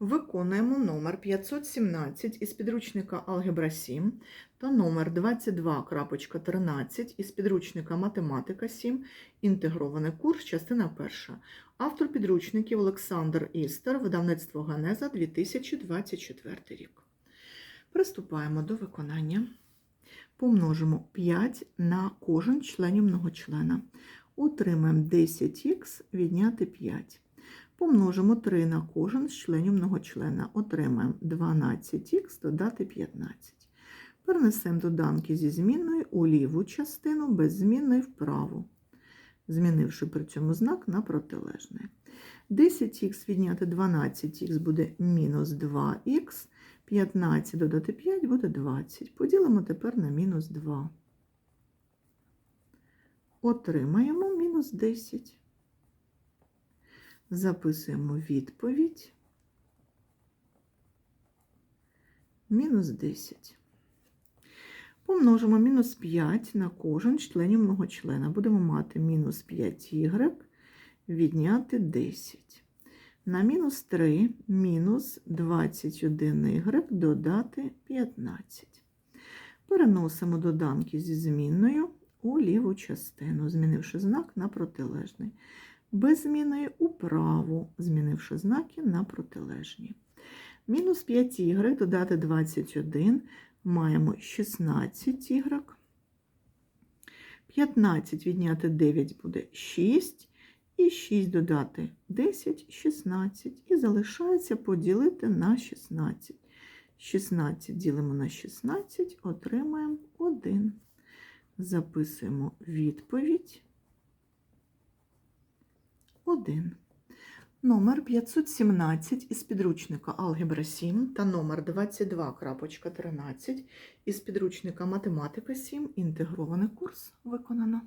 Виконуємо номер 517 із підручника Алгебра 7 та номер 22.13 із підручника Математика 7. Інтегрований курс, частина перша. Автор підручників Олександр Істер, видавництво Ганеза 2024 рік. Приступаємо до виконання. Помножимо 5 на кожен членів многочлена. Отримаємо 10х відняти 5. Помножимо 3 на кожен з членів многочлена. Отримаємо 12х додати 15. Перенесемо доданки зі змінною у ліву частину, без змінної в праву, змінивши при цьому знак на протилежний. 10х відняти 12х буде мінус 2х, 15 додати 5 буде 20. Поділимо тепер на мінус 2. Отримаємо мінус 10. Записуємо відповідь. Мінус 10. Помножимо мінус 5 на кожен членів многочлена. Будемо мати мінус 5y відняти 10. На мінус 3 мінус 21y додати 15. Переносимо доданки зі змінною у ліву частину, змінивши знак на протилежний без зміни у праву, змінивши знаки на протилежні. Мінус 5y додати 21, маємо 16y. 15 відняти 9 буде 6, і 6 додати 10, 16. І залишається поділити на 16. 16 ділимо на 16, отримаємо 1. Записуємо відповідь. 1. Номер 517 із підручника Алгебра 7 та номер 22.13 із підручника Математика 7. Інтегрований курс виконано.